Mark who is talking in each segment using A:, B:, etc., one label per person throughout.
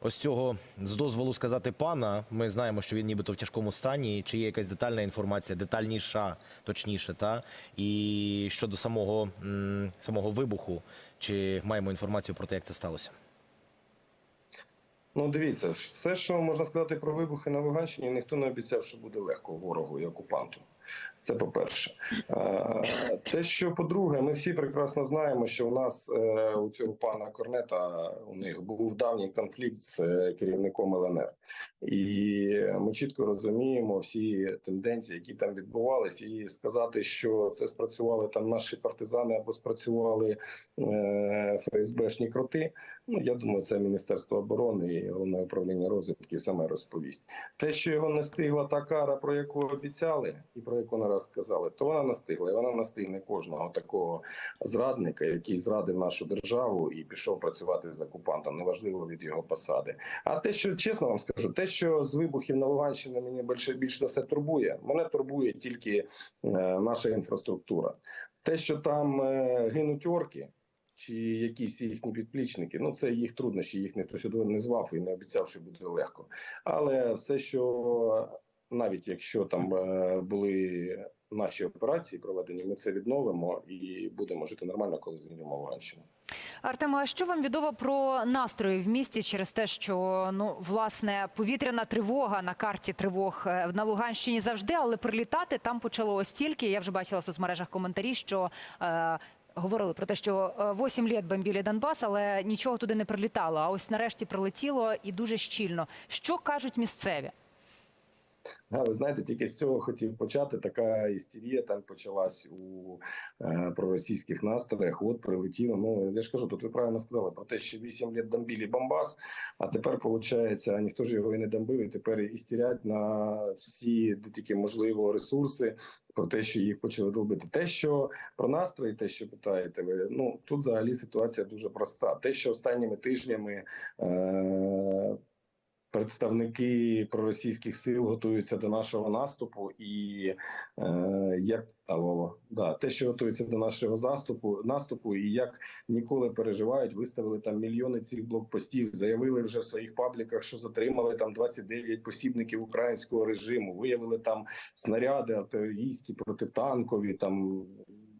A: ось цього з дозволу сказати пана. Ми знаємо, що він нібито в тяжкому стані. Чи є якась детальна інформація, детальніша, точніше, та і щодо самого, самого вибуху, чи маємо інформацію про те, як це сталося?
B: Ну, дивіться, все, що можна сказати про вибухи на Луганщині, ніхто не обіцяв, що буде легко ворогу і окупанту. Це по-перше. Е, Те, що по-друге, ми всі прекрасно знаємо, що у нас е, у цього пана Корнета у них був давній конфлікт з е, керівником ЛНР, і ми чітко розуміємо всі тенденції, які там відбувалися, і сказати, що це спрацювали там наші партизани або спрацювали ФСБшні кроти. Ну я думаю, це Міністерство оборони і головне управління розвідки саме розповість. Те, що його настигла та кара, про яку обіцяли, і про яку не раз сказали, то вона настигла, і вона настигне кожного такого зрадника, який зрадив нашу державу і пішов працювати з окупантом, неважливо від його посади. А те, що чесно вам скажу, те, що з вибухів на Луганщині мене більше більше за все турбує, мене турбує тільки е, наша інфраструктура. Те, що там е, гинуть орки. Чи якісь їхні підплічники, ну це їх труднощі, їх ніхто сюди не звав і не обіцяв, що буде легко. Але все, що навіть якщо там е, були наші операції проведені, ми це відновимо і будемо жити нормально, коли звільнимо Луганщину.
C: Артема, а що вам відомо про настрої в місті через те, що ну власне повітряна тривога на карті тривог е, на Луганщині завжди, але прилітати там почало ось тільки. Я вже бачила в соцмережах коментарі, що е, говорили про те, що е, 8 літ бомбілі Донбас, але нічого туди не прилітало. А ось нарешті прилетіло і дуже щільно. Що кажуть місцеві?
B: Ви знаєте, тільки з цього хотів почати. Така істерія там почалась у е, проросійських настроях. От прилетіло. Ну я ж кажу, тут ви правильно сказали про те, що 8 літ дамбілі Бомбас, а тепер виходить, ніхто ж його і не дамбив, і тепер істерять на всі тільки можливо ресурси. Про те, що їх почали долбити, те, що про настрої, те, що питаєте, ви ну тут взагалі ситуація дуже проста. Те, що останніми тижнями е- представники проросійських сил готуються до нашого наступу, і е, як алло, да, те, що готується до нашого заступу, наступу, і як ніколи переживають, виставили там мільйони цих блокпостів, заявили вже в своїх пабліках, що затримали там 29 посібників українського режиму, виявили там снаряди артилерійські, протитанкові, там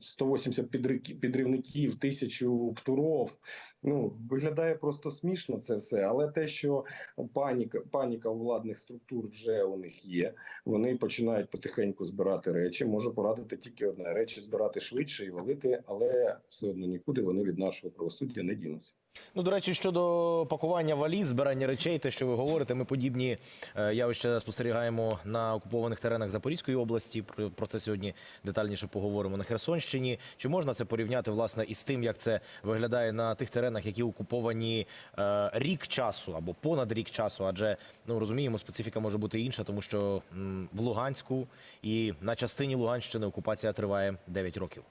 B: 180 підрики- підривників, тисячу птуров. Ну виглядає просто смішно це все, але те, що паніка, паніка у владних структур вже у них є. Вони починають потихеньку збирати речі. Можу порадити тільки одне речі: збирати швидше і валити, але все одно нікуди вони від нашого правосуддя не дінуться.
A: Ну, до речі, щодо пакування валіз, збирання речей, те, що ви говорите, ми подібні е, явища спостерігаємо на окупованих теренах Запорізької області. Про, це сьогодні детальніше поговоримо на Херсонщині. Чи можна це порівняти власне із тим, як це виглядає на тих теренах, які окуповані е, рік часу або понад рік часу? Адже ну розуміємо, специфіка може бути інша, тому що м, в Луганську і на частині Луганщини окупація триває 9 років.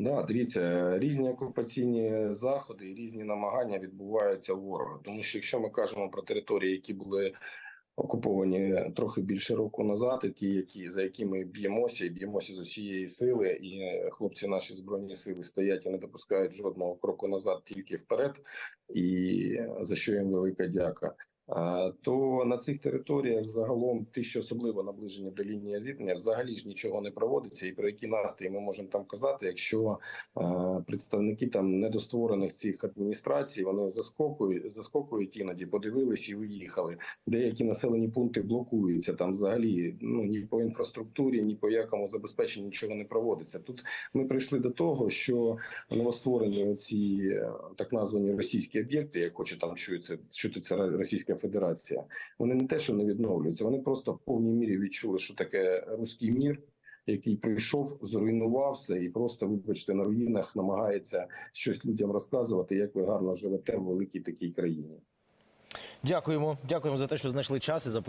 B: Да, дивіться, різні окупаційні заходи і різні намагання відбуваються ворога. Тому що якщо ми кажемо про території, які були окуповані трохи більше року назад, і ті, які за які ми б'ємося, і б'ємося з усієї сили, і хлопці наші збройні сили стоять і не допускають жодного кроку назад, тільки вперед, і за що їм велика дяка. То на цих територіях загалом ті, що особливо наближені до лінії зіткнення, взагалі ж нічого не проводиться, і про які настрої ми можемо там казати, якщо е, представники там недостворених цих адміністрацій вони заскокують, заскокують іноді, подивились і виїхали. Деякі населені пункти блокуються там. Взагалі, ну ні по інфраструктурі, ні по якому забезпеченню нічого не проводиться. Тут ми прийшли до того, що новостворені ці е, так названі російські об'єкти, як хоче там чується, чути це Російська Федерація. Вони не те, що не відновлюються, вони просто в повній мірі відчули, що таке руський мір. Який прийшов, зруйнувався і просто, вибачте, на руїнах намагається щось людям розказувати, як ви гарно живете в великій такій країні.
A: Дякуємо, дякуємо за те, що знайшли час і за